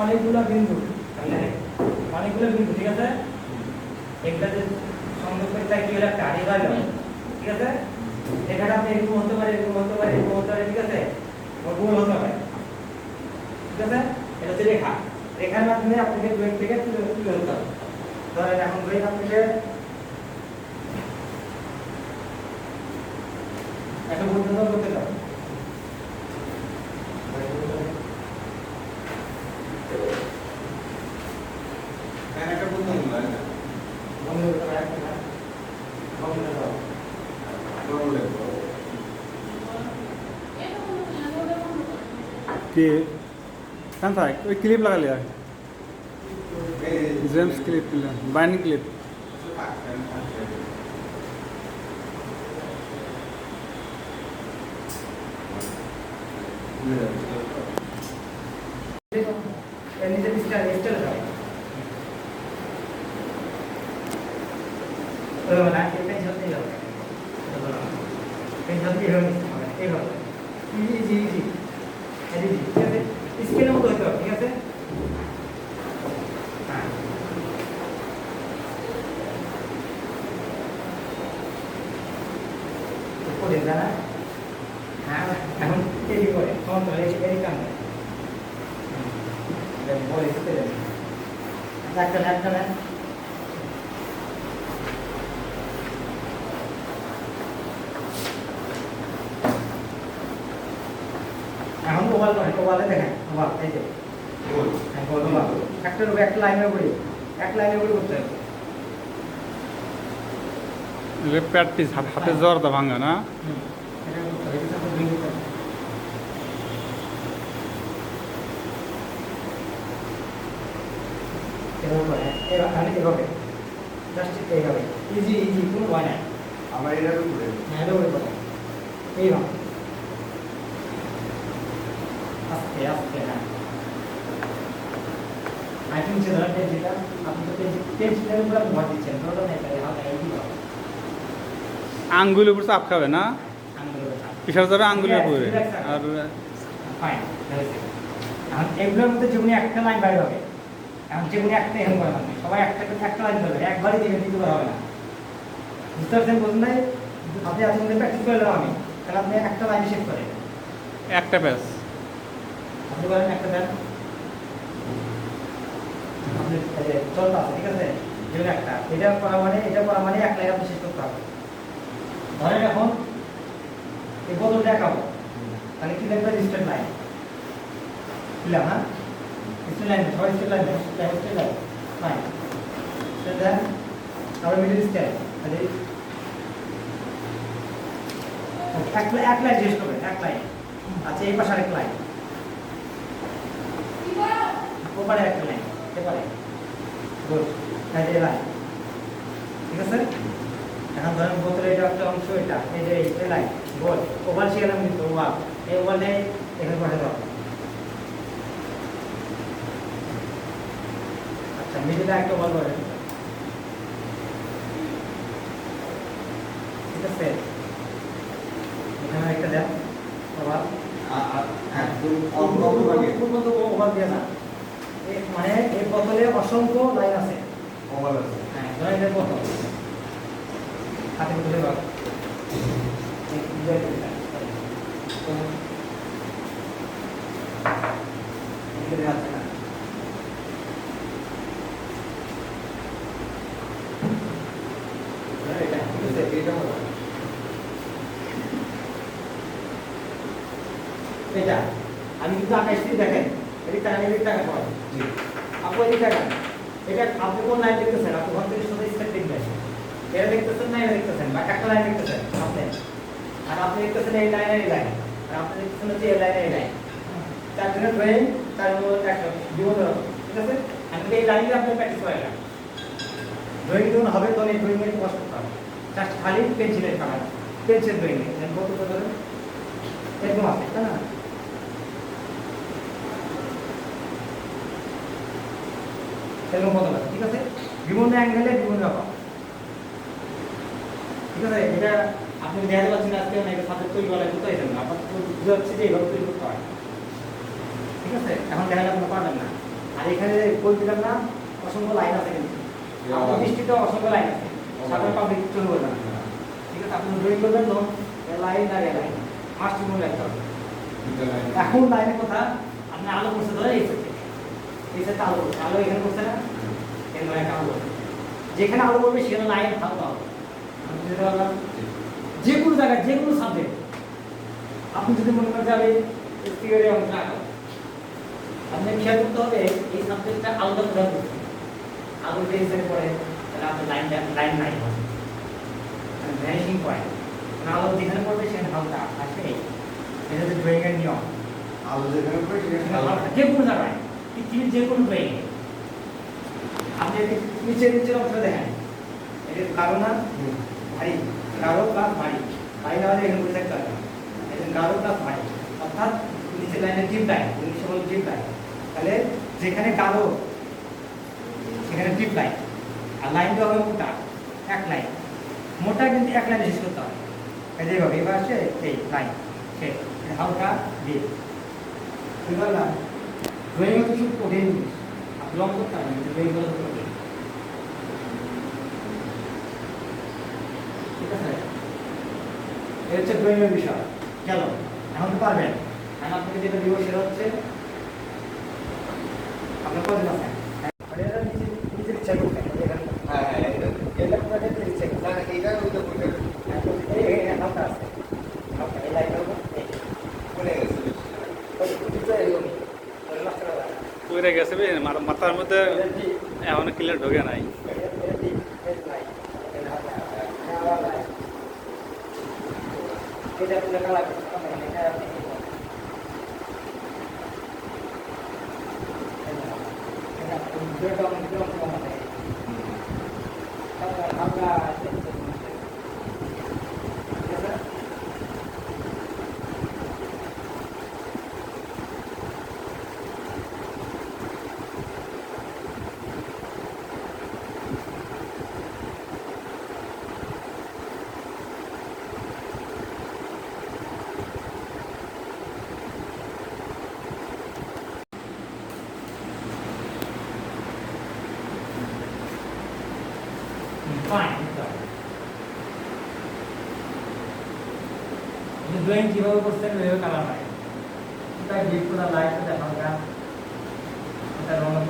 অনেকগুলো বিন্দু। অনেকগুলো বিন্দু, ঠিক আছে? একটা যে সংযোগ কি হলো? একটা গেল ঠিক আছে? এখানে আপনি এরকম হতে পারে, এরকম হতে পারে, এরকম হতে পারে, ঠিক আছে? গোল হতে পারে। ঠিক আছে? এটা হচ্ছে রেখা। রেখার মাধ্যমে আপনাকে ড্রয়িং থেকে তুলে তুলে ধরতে হবে। ধরেন এখন ড্রয়িং আপনাকে একটা পর্যন্ত की काय सांग एक क्लिप लागली आहे. जेम्स क्लिप दिला बायनिंग क्लिप त्यांनी দাঁড়া হ্যাঁ এখন করে এদিকে আনবে বলে দিতে একটা একটা নেন এখন ওভাল করেন ওভালে দেখেন ওভাল এই যে। হ্যাঁ, গোল ওভাল একটা লাইনের উপরে এক লাইনের উপরে করতে হবে। লেফট পিস হাতে জ্বর তো ভাঙা না। ইজি ইজি কোনো ভয় নাই আমার এটা করে হ্যাঁ এটা করে এই হ্যাঁ আই থিঙ্ক সেটা আপনি তো পেজ পেজটার উপর ভর দিচ্ছেন ওটা নাই তাহলে হালকা এই আঙ্গুল উপর চাপ খাবে না? পিসাব যাবে আঙ্গুলের উপরে। আর এগুলোর মধ্যে একটা লাইন বাইরে হবে। এখন একটা হবে। একবারই হবে না। আপনি প্র্যাকটিস করে আমি আপনি একটা লাইন একটা ব্যাস আপনি বলেন একটা দেন চলতে আছে ঠিক আছে? একটা। এটা করা মানে এটা করা মানে এক লাইন আপনি শেষ করতে হবে। ধরেন এখন এই বোতল দেখাবো তাহলে কি দেখবেন? স্ট্রেট লাইন দিলাম হ্যাঁ? স্ট্রেট লাইন সবাই straight line straight line straight দেন তারপরে মিডিল স্টেপ তাহলে এক লাইন এক লাইন শেষ করবেন, এক লাইন আচ্ছা এই পাশে আরেক লাইন ওপারে একটা লাইন এপারে। গুড যে লাইন ঠিক আছে? এখন ধরেন বোতলে এটা একটা অংশ এটা এই যে এই লাইন গোল ওভাল শিখালাম কিন্তু ওভাল এই ওভালে এখানে বসে দাও। আচ্ছা মিডিলে একটা বলে ঠিক আছে এখানে একটা দেন ওভাল হ্যাঁ পূর্ণত ওভাল মানে এই বোতলে অসংখ্য লাইন আছে। ওভাল আছে। হ্যাঁ ধরেন এর বোতল। হাতে বোতলে ভাগ এটা বলো এটা আমি কিন্তু আকাশটি দেখেন এদিক টাকা এদিক টাকা পড়ে জি আপু এদিক টাকা এটা আপনি কোন লাইন দেখতেছেন আপনি ঘর থেকে সোজা স্টেপ দেখবেন এটা দেখতেছেন না এটা দেখতেছেন বা একটা লাইন দেখতেছেন, আপনি। আর আপনি দেখতেছেন এই লাইন এই লাইন। আর আপনি দেখতেছেন হচ্ছে এই লাইন এই লাইন। তার জন্য ড্রয়িং তার একটা জীবন ঠিক আছে? আমি এই লাইনটা আপনি প্র্যাকটিস করে না। ড্রয়িং যখন হবে তখন এই ড্রয়িং এর কষ্ট হবে। জাস্ট খালি পেন্সিলের কালার পেন্সিল ড্রয়িং কত কত এরকম আছে, তাই না? এরকম কত ঠিক আছে? বিভিন্ন অ্যাঙ্গেলে বিভিন্ন রকম। এটা আপনি দেখাতে পারছেন আজকে না এটা সাবজেক্ট তৈরি করা কোথায় যাবেন আপনার বুঝতে হচ্ছে যে এইভাবে তৈরি করতে হয়। ঠিক আছে? এখন দেখালে আপনি পারবেন না। আর এখানে অসংখ্য লাইন আছে কিন্তু। আপনার দৃষ্টিতে অসংখ্য লাইন আছে। সাধারণ পাবলিক চলে বলবে না। ঠিক আছে? আপনি ড্রয়িং করবেন তো। লাইন দাঁড়িয়ে লাইন মনে রাখতে হবে। এখন লাইনের কথা আপনি আলো করছে ধরে এই আলো করছে আলো এখানে করছে না? এখানে একটা আলো। করছে। যেখানে আলো করবে সেখানে লাইন থাকতে হবে যে কোনো জায়গায় যে কোনো সাবজেক্ট আপনি যদি মনে করেন যাবে থিওরি অংশ আপনি খেয়াল করতে হবে এই সাবজেক্টটা আলাদা করে করতে আলো যে হিসেবে পড়ে তাহলে আপনার লাইন লাইন নাই ভ্যানিশিং পয়েন্ট আলো যেখানে পড়বে সেখানে হালকা আসে এটা হচ্ছে ড্রয়িং এর নিয়ম। আলো যেখানে পড়ে সেখানে আলো যে কোনো জায়গায় পৃথিবীর যে কোনো ড্রয়িং আপনি যদি নিচের নিচের অংশ দেখেন। এটা কারও না। ভারী গাঢ় প্লাস ভারী ভারী না হলে এখানে বসে থাকতে হবে গাঢ় প্লাস ভারী অর্থাৎ নিচের লাইনে ডিপ লাইন ইংলিশে বলে ডিপ লাইন তাহলে যেখানে গাঢ়, সেখানে ডিপ লাইন আর লাইনটা হবে মোটা, এক লাইন মোটা কিন্তু এক লাইনে শেষ করতে হবে। এই যে এইভাবে, এবার আসছে এই লাইন শেষ হালকা ডিপ বুঝতে পারলাম? ড্রয়িং হচ্ছে কঠিন জিনিস, আপনি লং করতে পারবেন ড্রয়িং করা খুব কঠিন ঠিক আছে এটা হচ্ছে ড্রয়িংয়ের বিষয়। গেল এখন তো পারবেন। এখন আপনাকে যেটা দিব সেটা হচ্ছে আপনার মানে নিজের ইচ্ছা হ্যাঁ হ্যাঁ এটা আপনার নিজের ইচ্ছা এইটা ওইটা আছে। গেছে। মাথার মধ্যে এখনও ক্লিয়ার ঢোকে নাই এটা এটা দি এই লাইন এই হালকা হ্যাঁ আবার লাইন এটা আপনার কালা করতে এটা আপনি কি বলেন? এটা দুটো অনেক কম কম আছে হালকা হালকা আছে ঠিক আছে ফাইন ড্রয়িং কীভাবে করছেন ওইভাবে কালার লাগে এটা ডিপ করা লাইটটা হালকা এটা রঙের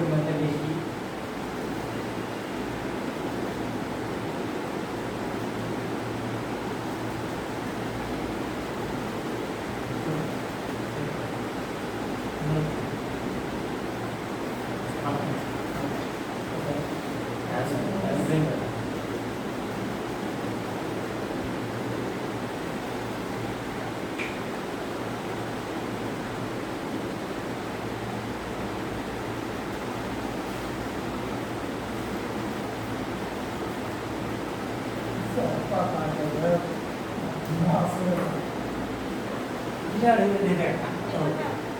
পরিমাণটা বেশি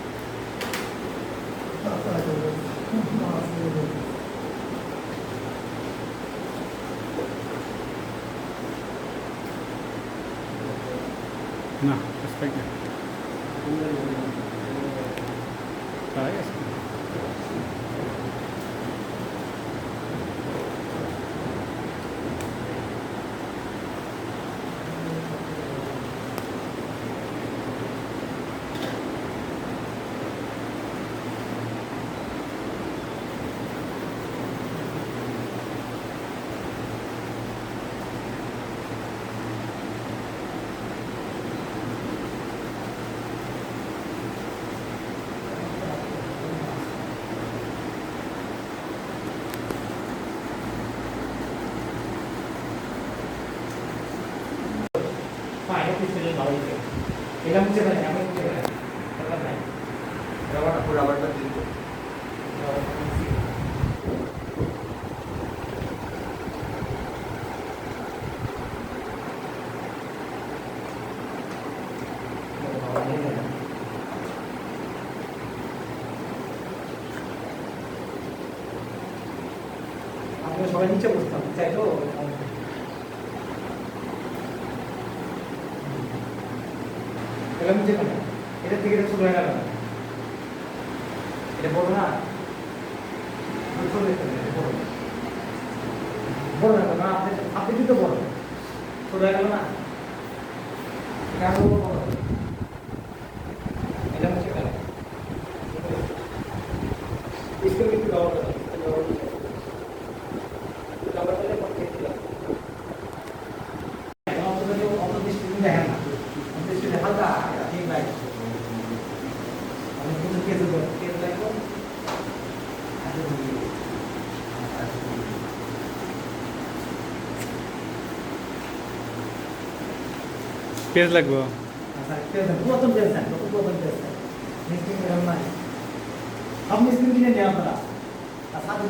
না রেসপেক্ট না তাই আছে ফাইন এটা পিছনে ভালো হয়েছে এটা মুছে ফেলেন আমি দরকার নাই। রাবারটা পুরো রাবারটা দিন সবাই নিচে বসতে হবে চাই তো? এটা নিচে কেন। এটা থেকে এটা ছোট হয়ে গেল। না এটা বড় না? বড়। বড় না? আপনি আপনি কিন্তু বড়। ছোট হয়ে গেল না? এটা বড়। এটা হচ্ছে কেন স্কুল কিন্তু ব্যবহার করে ব্যবহার করে ব্যবহার করলে পরে দেখতে হবে অন্তত অত দৃষ্টি দেখেন না দৃষ্টি হালকা ঠিক নাই আমি কিন্তু কেটে দেবো কেটে লাগবো পেজ লাগবো আচ্ছা কেটে প্রথম পেয়েছেন প্রথম পেয়েছেন মিস্ত্রি এরকম নাই সব মিস্ত্রি কিনে নেওয়া আপনারা আর সাথে